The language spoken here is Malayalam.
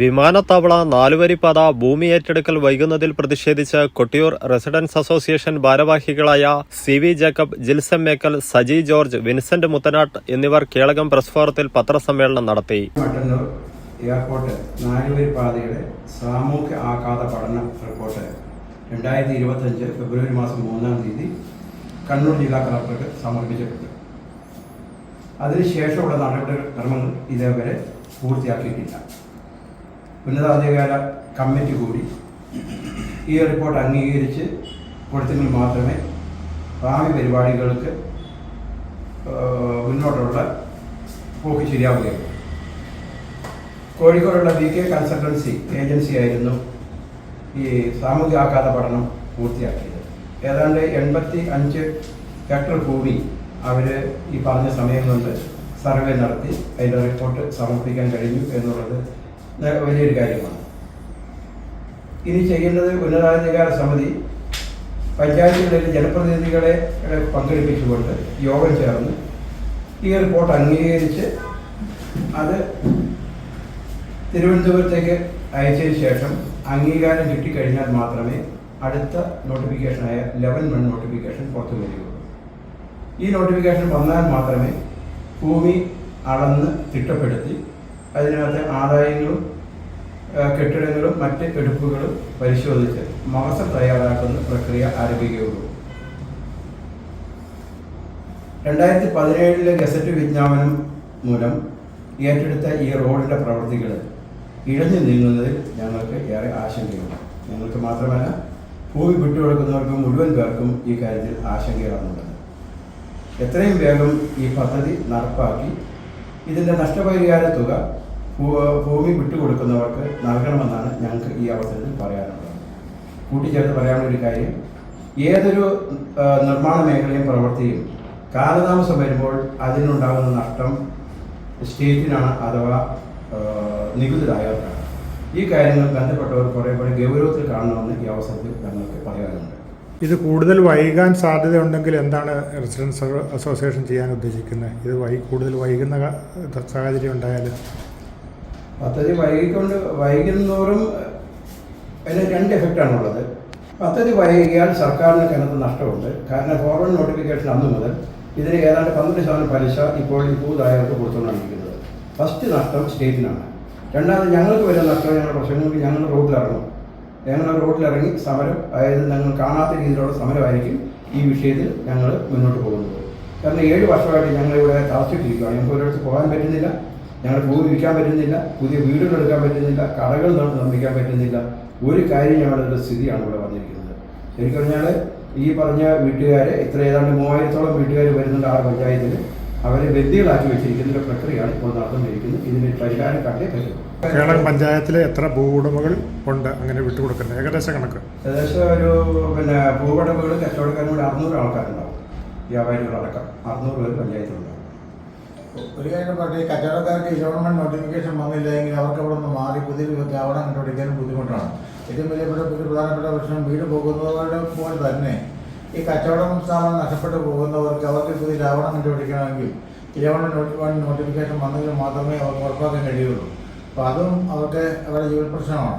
വിമാനത്താവള നാലുവരിപ്പാത ഭൂമി ഏറ്റെടുക്കൽ വൈകുന്നതിൽ പ്രതിഷേധിച്ച് കൊട്ടിയൂർ റെസിഡൻസ് അസോസിയേഷൻ ഭാരവാഹികളായ C V Jacob Jilson Mekkal Saji George Vincent Muthanattu എന്നിവർ കേളകം പ്രസ് ഫോറത്തിൽ പത്രസമ്മേളനം നടത്തി. എയർപോർട്ട് നാലുവരി പാതയുടെ സാമൂഹ്യ ആഘാത പഠന റിപ്പോർട്ട് രണ്ടായിരത്തി ഇരുപത്തഞ്ച് ഫെബ്രുവരി മാസം മൂന്നാം തീയതി കണ്ണൂർ ജില്ലാ കളക്ടർക്ക് സമർപ്പിച്ചിട്ടുണ്ട്. അതിനുശേഷമുള്ള നടപടിക്രമങ്ങൾ ഇതേവരെ പൂർത്തിയാക്കിയിട്ടില്ല. ഉന്നതാധികാര കമ്മിറ്റി കൂടി ഈ റിപ്പോർട്ട് അംഗീകരിച്ച് കൊടുത്തെങ്കിൽ മാത്രമേ ഭാവി പരിപാടികൾക്ക് മുന്നോട്ടുള്ള പോക്ക് ശരിയാവുകയുള്ളൂ. കോഴിക്കോടുള്ള ബി കെ കൺസൾട്ടൻസി ഏജൻസി ആയിരുന്നു ഈ സാമൂഹ്യ ആഘാത പഠനം പൂർത്തിയാക്കിയത്. ഏതാണ്ട് എൺപത്തി അഞ്ച് ഹെക്ടർ ഭൂമി അവർ ഈ പറഞ്ഞ സമയം കൊണ്ട് സർവേ നടത്തി അതിന്റെ റിപ്പോർട്ട് സമർപ്പിക്കാൻ കഴിഞ്ഞു എന്നുള്ളത് വലിയൊരു കാര്യമാണ്. ഇനി ചെയ്യേണ്ടത് ഉന്നതാധികാര സമിതി പഞ്ചായത്തുകളിലെ ജനപ്രതിനിധികളെ പങ്കെടുപ്പിച്ചുകൊണ്ട് യോഗം ചേർന്ന് ഈ റിപ്പോർട്ട് അംഗീകരിച്ച് അത് തിരുവനന്തപുരത്തേക്ക് അയച്ചതിന് ശേഷം അംഗീകാരം കിട്ടിക്കഴിഞ്ഞാൽ മാത്രമേ അടുത്ത നോട്ടിഫിക്കേഷനായ ലെവൻ വൺ നോട്ടിഫിക്കേഷൻ പുറത്തു വരികയുള്ളൂ. ഈ നോട്ടിഫിക്കേഷൻ വന്നാൽ മാത്രമേ ഭൂമി അളന്ന് തിട്ടപ്പെടുത്തി അതിനകത്ത് ആദായങ്ങളും കെട്ടിടങ്ങളും മറ്റ് എടുപ്പുകളും പരിശോധിച്ച് മാസം തയ്യാറാക്കുന്ന പ്രക്രിയ ആരംഭിക്കുകയുള്ളൂ. രണ്ടായിരത്തി പതിനേഴിലെ ഗസറ്റ് വിജ്ഞാപനം മൂലം ഏറ്റെടുത്ത ഈ റോഡിന്റെ പ്രവൃത്തികൾ ഇഴഞ്ഞു നീങ്ങുന്നതിൽ ഞങ്ങൾക്ക് ഏറെ ആശങ്കയുണ്ട്. ഞങ്ങൾക്ക് മാത്രമല്ല ഭൂമി വിട്ടുകൊടുക്കുന്നവർക്ക് മുഴുവൻ പേർക്കും ഈ കാര്യത്തിൽ ആശങ്കയാണുള്ളത്. എത്രയും വേഗം ഈ പദ്ധതി നടപ്പാക്കി ഇതിന്റെ നഷ്ടപരിഹാര തുക ഭൂമി വിട്ടുകൊടുക്കുന്നവർക്ക് നൽകണമെന്നാണ് ഞങ്ങൾക്ക് ഈ അവസരത്തിൽ പറയാനുള്ളത്. കൂട്ടിച്ചേർത്ത് പറയാനുള്ള ഒരു കാര്യം ഏതൊരു നിർമ്മാണ മേഖലയും പ്രവൃത്തിയും കാലതാമസം വരുമ്പോൾ അതിനുണ്ടാകുന്ന നഷ്ടം സ്റ്റേറ്റിനാണ് അഥവാ നികുതിദായകർക്കാണ്. ഈ കാര്യങ്ങൾ ബന്ധപ്പെട്ടവർ കുറേ കൂടെ ഗൗരവത്തിൽ കാണണമെന്ന് ഈ അവസരത്തിൽ ഞങ്ങൾക്ക് പറയാനുണ്ട്. ഇത് കൂടുതൽ വൈകാൻ സാധ്യതയുണ്ടെങ്കിൽ എന്താണ് റെസിഡൻസ് അസോസിയേഷൻ ചെയ്യാൻ ഉദ്ദേശിക്കുന്നത്? ഇത് വൈ കൂടുതൽ വൈകുന്ന സാഹചര്യം ഉണ്ടായാൽ പദ്ധതി വൈകിക്കൊണ്ട് വൈകുന്നതോറും അതിന് രണ്ട് എഫക്റ്റാണുള്ളത് പദ്ധതി വൈകിയാൽ സർക്കാരിന് കനത്ത നഷ്ടമുണ്ട്. കാരണം ഫോർവേഡ് നോട്ടിഫിക്കേഷൻ അന്ന് മുതൽ ഇതിന് ഏതാണ്ട് പന്ത്രണ്ട് ശതമാനം പലിശ ഇപ്പോൾ ഈ പൂതായവർക്ക് കൊടുത്തുകൊണ്ടിരിക്കുന്നത്. ഫസ്റ്റ് നഷ്ടം സ്റ്റേറ്റിനാണ്. രണ്ടാമത് ഞങ്ങൾക്ക് വരുന്ന നഷ്ടം ഞങ്ങളുടെ പ്രശ്നങ്ങൾക്ക് ഞങ്ങൾ റോഡിലിറങ്ങും. ഞങ്ങൾ റോഡിലിറങ്ങി സമരം അതായത് ഞങ്ങൾ കാണാത്ത രീതിയിലുള്ള സമരമായിരിക്കും ഈ വിഷയത്തിൽ ഞങ്ങൾ മുന്നോട്ട് പോകുന്നത്. കാരണം ഏഴ് വർഷമായിട്ട് ഞങ്ങളിവിടെ താമസിച്ചിരിക്കുകയാണ് ഞങ്ങൾക്ക് ഒരിടത്ത് പോകാൻ പറ്റുന്നില്ല. ഞങ്ങൾ ഭൂമി വിൽക്കാൻ പറ്റുന്നില്ല പുതിയ വീടുകൾ എടുക്കാൻ പറ്റുന്നില്ല കടകൾ നിർമ്മിക്കാൻ പറ്റുന്നില്ല. ഒരു കാര്യം ഞങ്ങളുടെ സ്ഥിതിയാണ് ഇവിടെ വന്നിരിക്കുന്നത്. ശരിക്കും പറഞ്ഞാൽ ഈ പറഞ്ഞ വീട്ടുകാർ ഇത്ര ഏതാണ്ട് മൂവായിരത്തോളം വീട്ടുകാർ വരുന്നുണ്ട് ആ പഞ്ചായത്തിൽ അവരെ ബന്ദികളാക്കി വെച്ചിരിക്കുന്ന ഒരു പ്രക്രിയയാണ് ഇപ്പോൾ നടന്നുകൊണ്ടിരിക്കുന്നത്. ഇതിന് പരിഹാരം കണ്ടേ പറ്റും. കേരള പഞ്ചായത്തിലെ എത്ര ഭൂവുടമകൾ ഉണ്ട് അങ്ങനെ വിട്ടുകൊടുക്കുന്നത് ഏകദേശ കണക്ക്. ഏകദേശം ഒരു പിന്നെ ഭൂവുടമകൾ കച്ചവടക്കാരും കൂടി അറുന്നൂറ് ആൾക്കാരുണ്ടാവും. വ്യാപാരികളടക്കം. അറുന്നൂറ് പേര് പഞ്ചായത്തിലുണ്ടാവും. ഒരു കാര്യം പറഞ്ഞാൽ കച്ചവടക്കാർക്ക് ഗവൺമെന്റ് നോട്ടിഫിക്കേഷൻ വന്നില്ലെങ്കിൽ അവർക്ക് അവിടെ നിന്ന് മാറി പുതിയൊരു വ്യാപാരം കണ്ടുപിടിക്കാനും ബുദ്ധിമുട്ടാണ്. ഏറ്റവും വലിയ പ്രധാനപ്പെട്ട പ്രശ്നം വീട് പോകുന്നവരുടെ പോലെ തന്നെ. ഈ കച്ചവടം സ്ഥാപനം നഷ്ടപ്പെട്ടു പോകുന്നവർക്ക് അവർക്ക് പുതിയ ലാഭം കണ്ടുപിടിക്കണമെങ്കിൽ ഈ ഗവൺമെന്റ് നോട്ടിഫിക്കേഷൻ വന്നെങ്കിൽ മാത്രമേ അവർക്ക് ഉറപ്പാക്കാൻ കഴിയുള്ളൂ. അപ്പോൾ അതും അവർക്ക് അവരുടെ ജീവിത പ്രശ്നമാണ്.